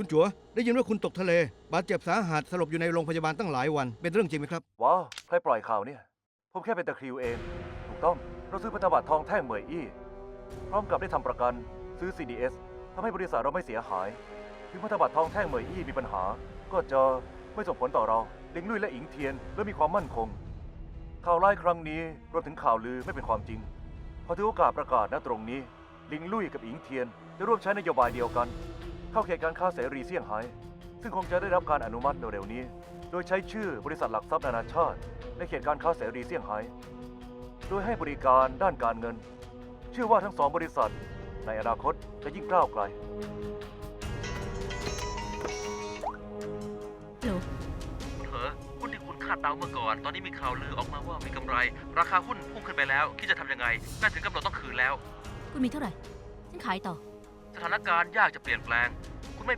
คุณจัวได้ยินว่าคุณตกทะเล บาดเจ็บสาหัสสลบอยู่ในโรงพยาบาลตั้งหลายวัน เป็นเรื่องจริงไหมครับ ว้าวใครปล่อยข่าวเนี่ย ผมแค่เป็นตะคริวเอง ถูกต้อง เราซื้อพันธบัตรทองแท่งเหมยอี้ พร้อมกับได้ทำประกัน ซื้อ CDS ทำให้บริษัทเราไม่เสียหาย ถึงพันธบัตรทองแท่งเหมยอี้มีปัญหา ก็จะไม่ส่งผลต่อเราเลิงลุยและอิงเทียนและมีความมั่นคง ข่าวไล่ครั้งนี้รวมถึงข่าวลือไม่เป็นความจริง พอถือโอกาสประกาศณตรงนี้ ลิงลุยกับอิงเทียนจะร่วมใช้นโยบายเดียวกัน เข้าเขตการค้าเสรีเซี่ยงไฮ้ซึ่งคงจะได้รับการอนุมัติเร็วๆนี้ โดยใช้ชื่อบริษัทหลักทรัพย์นานาชาติ ในเขตการค้าเสรีเซี่ยงไฮ้โดยให้บริการด้านการเงิน เชื่อว่าทั้งสองบริษัท ในอนาคตจะยิ่งก้าวไกลโหลคุณเหอหุ้นที่คุณคาดเดาเมื่อก่อน ตอนนี้มีข่าวลือออกมาว่ามีกำไร ราคาหุ้นพุ่งขึ้นไปแล้ว คิดจะทำยังไงน่าถึงกำหนดต้องคืนแล้ว คุณมีเท่าไหร่ ฉันขายต่อส ถานการณ์ยากจะเปลี่ยนแปลง คุณไม่เพียง